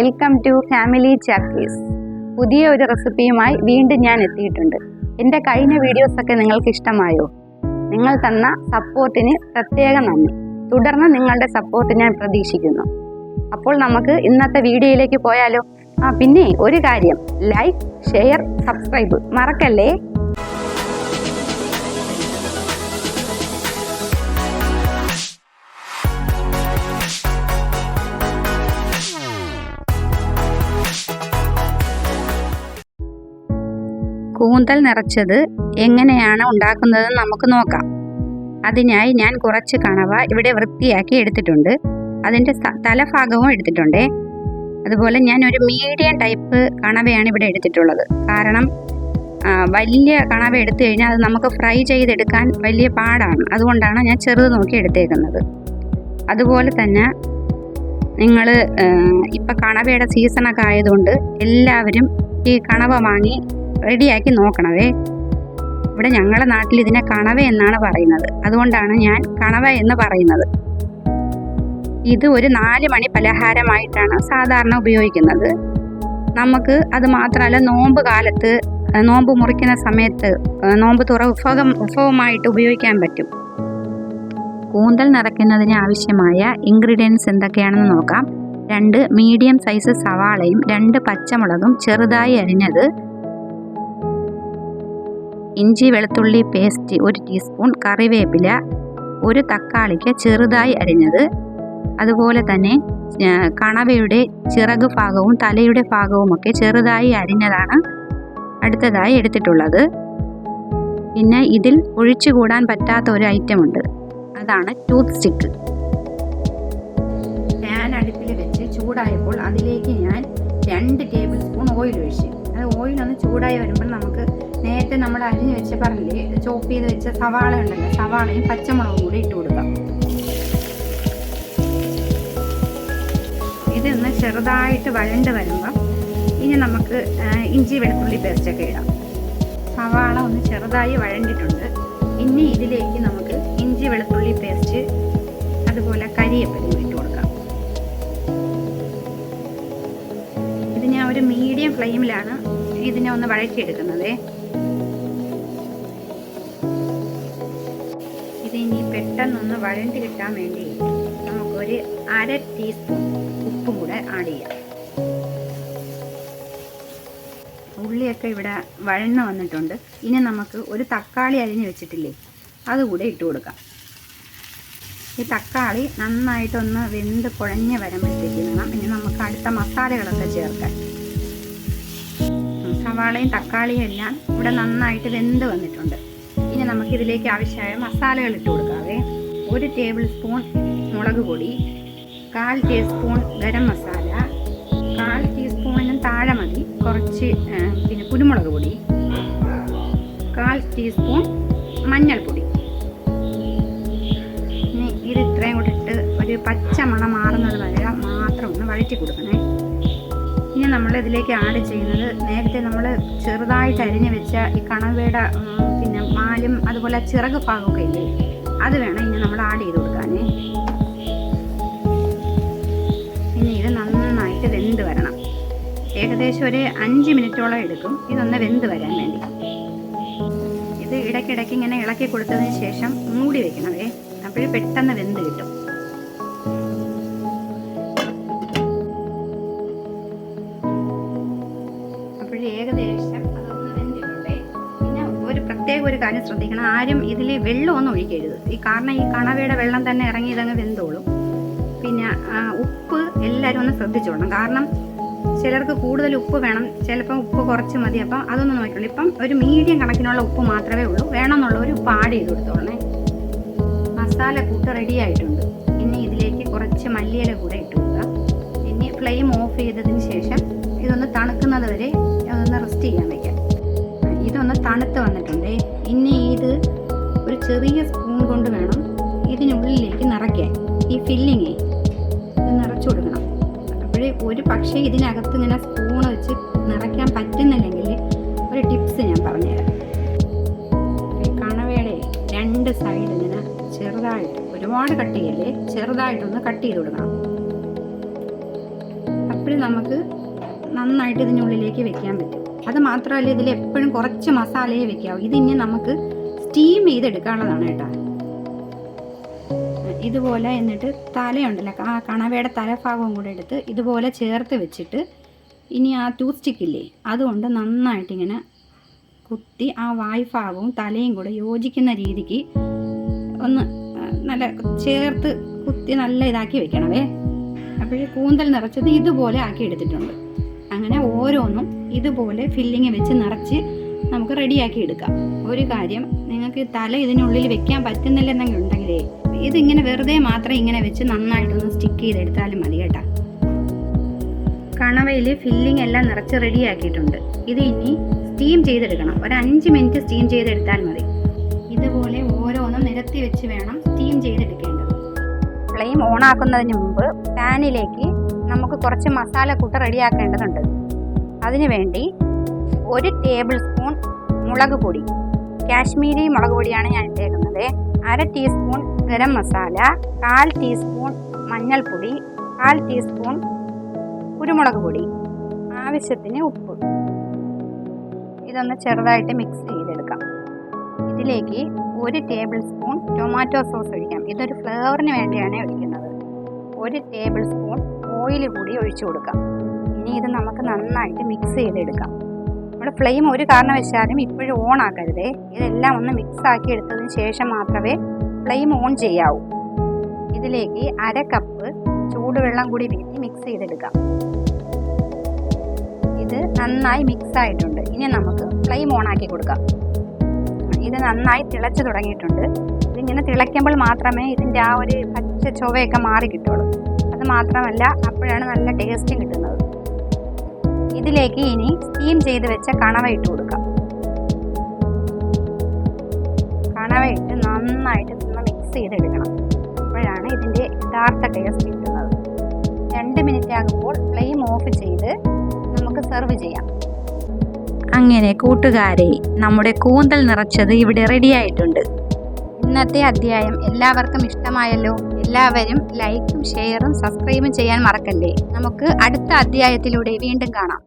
Welcome to family ചാപ്റ്റീസ് പുതിയ ഒരു റെസിപ്പിയുമായി വീണ്ടും ഞാൻ എത്തിയിട്ടുണ്ട്. എന്റെ കഴിഞ്ഞ വീഡിയോസൊക്കെ നിങ്ങൾക്ക് ഇഷ്ടമായോ? നിങ്ങൾ തന്ന സപ്പോർട്ടിന് പ്രത്യേക നന്ദി. തുടർന്ന് നിങ്ങളുടെ സപ്പോർട്ട് ഞാൻ പ്രതീക്ഷിക്കുന്നു. അപ്പോൾ നമുക്ക് ഇന്നത്തെ വീഡിയോയിലേക്ക് പോയാലോ? ആ പിന്നെ ഒരു കാര്യം. ലൈക്ക് ഷെയർ സബ്സ്ക്രൈബ് മറക്കല്ലേ? കൂന്തൽ നിറച്ചത് എങ്ങനെയാണ് ഉണ്ടാക്കുന്നതെന്ന് നമുക്ക് നോക്കാം. അതിനായി ഞാൻ കുറച്ച് കണവ ഇവിടെ വൃത്തിയാക്കി എടുത്തിട്ടുണ്ട്. അതിന്റെ തലഭാഗവും എടുത്തിട്ടുണ്ടേ. അതുപോലെ ഞാൻ ഒരു മീഡിയം ടൈപ്പ് കണവയാണ് ഇവിടെ എടുത്തിട്ടുള്ളത്. കാരണം വലിയ കണവ എടുത്തു കഴിഞ്ഞാൽ അത് നമുക്ക് ഫ്രൈ ചെയ്തെടുക്കാൻ വലിയ പാടാണ്. അതുകൊണ്ടാണ് ഞാൻ ചെറുത് നോക്കി എടുത്തേക്കുന്നത്. അതുപോലെ തന്നെ നിങ്ങൾ ഇപ്പം കണവയുടെ സീസണൊക്കെ ആയതുകൊണ്ട് എല്ലാവരും ഈ കണവ വാങ്ങി റെഡിയാക്കി നോക്കണവേ. ഇവിടെ ഞങ്ങളുടെ നാട്ടിൽ ഇതിനെ കണവ എന്നാണ് പറയുന്നത്. അതുകൊണ്ടാണ് ഞാൻ കണവ എന്ന് പറയുന്നത്. ഇത് ഒരു നാല് മണി പലഹാരമായിട്ടാണ് സാധാരണ ഉപയോഗിക്കുന്നത്. നമുക്ക് അത് മാത്രമല്ല നോമ്പ് കാലത്ത് നോമ്പ് മുറിക്കുന്ന സമയത്ത് നോമ്പ് തുറ ഉഫകം ഉഫവുമായിട്ട് ഉപയോഗിക്കാൻ പറ്റും. കൂന്തൽ നിറയ്ക്കുന്നതിന് ആവശ്യമായ ഇൻഗ്രീഡിയൻസ് എന്തൊക്കെയാണെന്ന് നോക്കാം. രണ്ട് മീഡിയം സൈസ് സവാളയും രണ്ട് പച്ചമുളകും ചെറുതായി അരിഞ്ഞത് ഇഞ്ചി വെളുത്തുള്ളി പേസ്റ്റ് ഒരു ടീസ്പൂൺ കറിവേപ്പില ഒരു തക്കാളിക്ക് ചെറുതായി അരിഞ്ഞത്. അതുപോലെ തന്നെ കണവയുടെ ചിറക് ഭാഗവും തലയുടെ ഭാഗവുമൊക്കെ ചെറുതായി അരിഞ്ഞതാണ് അടുത്തതായി എടുത്തിട്ടുള്ളത്. പിന്നെ ഇതിൽ ഒഴിച്ചുകൂടാൻ പറ്റാത്ത ഒരു ഐറ്റം ഉണ്ട് അതാണ് ടൂത്ത് സ്റ്റിക്ക്. പാൻ അടുപ്പിൽ വെച്ച് ചൂടായപ്പോൾ അതിലേക്ക് ഞാൻ രണ്ട് ടേബിൾ സ്പൂൺ ഓയിൽ ഒഴിച്ചു. അത് ഓയിൽ ഒന്ന് ചൂടായി വരുമ്പോൾ നമുക്ക് നേരത്തെ നമ്മൾ അരിഞ്ഞ് വെച്ച പറഞ്ഞില്ലേ ചോപ്പ് ചെയ്ത് വെച്ച സവാള ഉണ്ടല്ലോ സവാളയും പച്ചമുളകും കൂടി ഇട്ട് കൊടുക്കാം. ഇതൊന്ന് ചെറുതായിട്ട് വഴണ്ട് വരുമ്പോൾ ഇനി നമുക്ക് ഇഞ്ചി വെളുത്തുള്ളി പേസ്റ്റൊക്കെ ഇടാം. സവാള ഒന്ന് ചെറുതായി വഴണ്ടിട്ടുണ്ട്. ഇനി ഇതിലേക്ക് നമുക്ക് ഇഞ്ചി വെളുത്തുള്ളി പേസ്റ്റ് അതുപോലെ കരിയേപ്പിലയും ഒരു മീഡിയം ഫ്ലെയിമിലാണ് ഇതിനെ ഒന്ന് വഴറ്റിയെടുക്കുന്നത്. ഇതിനി പെട്ടെന്നൊന്ന് വഴണ്ടി കിട്ടാൻ വേണ്ടി നമുക്കൊരു അര ടീസ്പൂൺ ഉപ്പും കൂടെ ആഡ് ചെയ്യാം. ഉള്ളിയൊക്കെ ഇവിടെ വഴന്ന് വന്നിട്ടുണ്ട്. ഇനി നമുക്ക് ഒരു തക്കാളി അരിഞ്ഞ് വെച്ചിട്ടില്ലേ അതുകൂടെ ഇട്ട് കൊടുക്കാം. ഈ തക്കാളി നന്നായിട്ടൊന്ന് വെന്ത് കുഴഞ്ഞ് വരുമ്പോഴത്തേക്ക് വേണം ഇനി നമുക്ക് അടുത്ത മസാലകളൊക്കെ ചേർക്കാൻ. ഉം, സവാളയും തക്കാളിയും എല്ലാം ഇവിടെ നന്നായിട്ട് വെന്ത് വന്നിട്ടുണ്ട്. ഇനി നമുക്ക് ഇതിലേക്ക് ആവശ്യമായ മസാലകൾ ഇട്ട് കൊടുക്കാവേ. ഒരു ടേബിൾ സ്പൂൺ മുളക് പൊടി കാൽ ടീസ്പൂൺ ഗരം മസാല കാൽ ടീസ്പൂണിനും താഴെ മതി. കുറച്ച് പിന്നെ കുരുമുളക് പൊടി കാൽ ടീസ്പൂൺ മഞ്ഞൾപ്പൊടി. ഇനി ഇത് ഇത്രയും കൂടി ഇട്ട് ഒരു പച്ച മണം മാറുന്നത് വരെ മാത്രം ഒന്ന് വഴറ്റി കൊടുക്കണേ. ഇനി നമ്മൾ ഇതിലേക്ക് ആഡ് ചെയ്യുന്നത് നേരത്തെ നമ്മൾ ചെറുതായിട്ട് അരിഞ്ഞ് വെച്ച ഈ കണവയുടെ പിന്നെ മാലും അതുപോലെ ചിറക് ഭാഗമൊക്കെ ഇല്ലേ? അത് വേണം ഇനി നമ്മൾ ആഡ് ചെയ്ത് കൊടുക്കാനേ. ഇനി ഇത് നന്നായിട്ട് വെന്ത് വരണം. ഏകദേശം ഒരു അഞ്ച് മിനിറ്റോളം എടുക്കും. ഇതൊന്ന് വെന്ത് വരാൻ വേണ്ടി. ഇത് ഇടയ്ക്കിടയ്ക്ക് ഇങ്ങനെ ഇളക്കി കൊടുത്തതിന് ശേഷം മൂടി വെക്കണമേ അപ്പോഴേ പെട്ടെന്ന് വെന്ത് കിട്ടും. അപ്പോഴേ ഏകദേശം പിന്നെ ഒരു പ്രത്യേക ഒരു കാര്യം ശ്രദ്ധിക്കണം. ആരും ഇതിൽ വെള്ളമൊന്നും ഒഴിക്കരുത്. ഈ കാരണം ഈ കണവയുടെ വെള്ളം തന്നെ ഇറങ്ങി ഇതങ്ങ് വെന്തോളും. പിന്നെ ഉപ്പ് എല്ലാവരും ഒന്ന് ശ്രദ്ധിച്ചോളണം കാരണം ചിലർക്ക് കൂടുതൽ ഉപ്പ് വേണം. ചിലപ്പം ഉപ്പ് കുറച്ച് മതി. അപ്പം അതൊന്നും നോക്കിയുള്ളൂ ഇപ്പം ഒരു മീഡിയം കണക്കിനുള്ള ഉപ്പ് മാത്രമേ ഉള്ളൂ. വേണമെന്നുള്ളവർ ഒരു ആഡ് ചെയ്ത് കൊടുത്തോളണേ. മസാല കൂട്ട് റെഡി ആയിട്ടുണ്ട്. ഇനി ഇതിലേക്ക് കുറച്ച് മല്ലിയില കൂടെ ഇട്ട് കൊടുക്കുക. ഇനി ഫ്ലെയിം ഓഫ് ചെയ്തതിന് ശേഷം ഇതൊന്ന് തണുക്കുന്നത് വരെ റെസ്റ്റ് ചെയ്യാൻ വയ്ക്കാം ഇതൊന്ന് തണുത്ത് വന്നിട്ടുണ്ട്. ഇനി ഇത് ഒരു ചെറിയ സ്പൂൺ കൊണ്ട് വേണം ഇതിനുള്ളിലേക്ക് നിറയ്ക്കാൻ. ഈ ഫില്ലിങ്ങേ ഇത് നിറച്ചു കൊടുക്കണം. അപ്പോഴേ ഒരു പക്ഷേ ഇതിനകത്ത് ഇങ്ങനെ സ്പൂൺ വെച്ച് നിറയ്ക്കാൻ പറ്റുന്നില്ലെങ്കിൽ ഒരു ടിപ്സ് ഞാൻ പറഞ്ഞുതരാം. കണവയുടെ രണ്ട് സൈഡ് ഇങ്ങനെ ചെറുതായിട്ട് ഒരുപാട് കട്ട് ചെയ്യല്ലേ ചെറുതായിട്ടൊന്ന് കട്ട് ചെയ്ത് കൊടുക്കണം. അപ്പോഴും നമുക്ക് നന്നായിട്ട് ഇതിനുള്ളിലേക്ക് വെക്കാൻ പറ്റും. അത് മാത്രമല്ല ഇതിൽ എപ്പോഴും കുറച്ച് മസാലയെ വെക്കാവൂ. ഇത് ഇനി നമുക്ക് സ്റ്റീം ചെയ്തെടുക്കാനുള്ളതാണ് കേട്ടോ. ഇതുപോലെ എന്നിട്ട് തലയുണ്ടല്ലോ ആ കണവയുടെ തലഭാഗവും കൂടെ എടുത്ത് ഇതുപോലെ ചേർത്ത് വെച്ചിട്ട് ഇനി ആ ടൂത്ത് സ്റ്റിക്കില്ലേ അതുകൊണ്ട് നന്നായിട്ട് ഇങ്ങനെ കുത്തി ആ വായ്ഭാഗവും തലയും കൂടെ യോജിക്കുന്ന രീതിക്ക് ഒന്ന് നല്ല ചേർത്ത് കുത്തി നല്ല ഇതാക്കി വെക്കണമേ. അപ്പോഴേ കൂന്തൽ നിറച്ചത് ഇതുപോലെ ആക്കി എടുത്തിട്ടുണ്ട്. അങ്ങനെ ഓരോന്നും ഇതുപോലെ ഫില്ലിങ് വെച്ച് നിറച്ച് നമുക്ക് റെഡിയാക്കി എടുക്കാം. ഒരു കാര്യം നിങ്ങൾക്ക് തല ഇതിനുള്ളിൽ വെക്കാൻ പറ്റുന്നില്ല പറ്റുന്നില്ലെന്നെങ്കിൽ ഉണ്ടെങ്കിലേ ഇതിങ്ങനെ വെറുതെ മാത്രം ഇങ്ങനെ വെച്ച് നന്നായിട്ടൊന്ന് സ്റ്റിക്ക് ചെയ്തെടുത്താലും മതി കേട്ടോ. കണവയിൽ ഫില്ലിംഗ് എല്ലാം നിറച്ച് റെഡിയാക്കിയിട്ടുണ്ട് ഇത് ഇനി സ്റ്റീം ചെയ്തെടുക്കണം. ഒരു അഞ്ച് മിനിറ്റ് സ്റ്റീം ചെയ്തെടുത്താൽ മതി. ഇതുപോലെ ഓരോന്നും നിരത്തി വെച്ച് വേണം സ്റ്റീം ചെയ്തെടുക്കേണ്ടത്. ഫ്ലെയിം ഓൺ ആക്കുന്നതിന് മുമ്പ് പാനിലേക്ക് നമുക്ക് കുറച്ച് മസാല കൂട്ട് റെഡിയാക്കേണ്ടതുണ്ട്. അതിനുവേണ്ടി ഒരു ടേബിൾ സ്പൂൺ മുളക് പൊടി കാശ്മീരി മുളക് പൊടിയാണ് ഞാൻ ഇട്ടേക്കുന്നത്. അര ടീസ്പൂൺ ഗരം മസാല കാൽ ടീസ്പൂൺ മഞ്ഞൾപ്പൊടി കാൽ ടീസ്പൂൺ കുരുമുളക് പൊടി. ആവശ്യത്തിന് ഉപ്പ്. ഇതൊന്ന് ചെറുതായിട്ട് മിക്സ് ചെയ്തെടുക്കാം. ഇതിലേക്ക് ഒരു ടേബിൾ സ്പൂൺ ടൊമാറ്റോ സോസ് ഒഴിക്കാം. ഇതൊരു ഫ്ലേവറിന് വേണ്ടിയാണ് ഒഴിക്കുന്നത്. ഒരു ടേബിൾ സ്പൂൺ ഓയിൽ കൂടി ഒഴിച്ചു കൊടുക്കാം. ഇനി ഇത് നമുക്ക് നന്നായിട്ട് മിക്സ് ചെയ്തെടുക്കാം. നമ്മുടെ ഫ്ലെയിം ഒരു കാരണവശാലും ഇപ്പോഴും ഓൺ ആക്കരുതേ. ഇതെല്ലാം ഒന്ന് മിക്സ് ആക്കി എടുത്തതിന് ശേഷം മാത്രമേ ഫ്ലെയിം ഓൺ ചെയ്യാവൂ. ഇതിലേക്ക് അര കപ്പ് ചൂടുവെള്ളം കൂടി വീട്ടി മിക്സ് ചെയ്തെടുക്കാം. ഇത് നന്നായി മിക്സ് ആയിട്ടുണ്ട്. ഇനി നമുക്ക് ഫ്ലെയിം ഓൺ ആക്കി കൊടുക്കാം. ഇത് നന്നായി തിളച്ചു തുടങ്ങിയിട്ടുണ്ട്. ഇതിങ്ങനെ തിളയ്ക്കുമ്പോൾ മാത്രമേ ഇതിന്റെ ആ ഒരു പച്ച ചൊവയൊക്കെ മാറി കിട്ടുള്ളൂ. അത് മാത്രമല്ല അപ്പോഴാണ് നല്ല ടേസ്റ്റും കിട്ടുന്നത്. ഇതിലേക്ക് ഇനി സ്റ്റീം ചെയ്ത് വെച്ച കണവ ഇട്ട് കൊടുക്കാം. കണവ ഇട്ട് നന്നായിട്ട് ഒന്ന് മിക്സ് ചെയ്തെടുക്കണം. അപ്പോഴാണ് ഇതിന്റെ യഥാർത്ഥ ടേസ്റ്റ് കിട്ടുന്നത്. രണ്ട് മിനിറ്റ് ആകുമ്പോൾ ഫ്ലെയിം ഓഫ് ചെയ്ത് നമുക്ക് സെർവ് ചെയ്യാം. അങ്ങനെ കൂട്ടുകാരെ നമ്മുടെ കൂന്തൽ നിറച്ചത് ഇവിടെ റെഡിയായിട്ടുണ്ട് ഇന്നത്തെ അധ്യായം എല്ലാവർക്കും ഇഷ്ടമായല്ലോ? എല്ലാവരും ലൈക്കും ഷെയറും സബ്സ്ക്രൈബും ചെയ്യാൻ മറക്കല്ലേ? നമുക്ക് അടുത്ത അധ്യായത്തിലൂടെ വീണ്ടും കാണാം.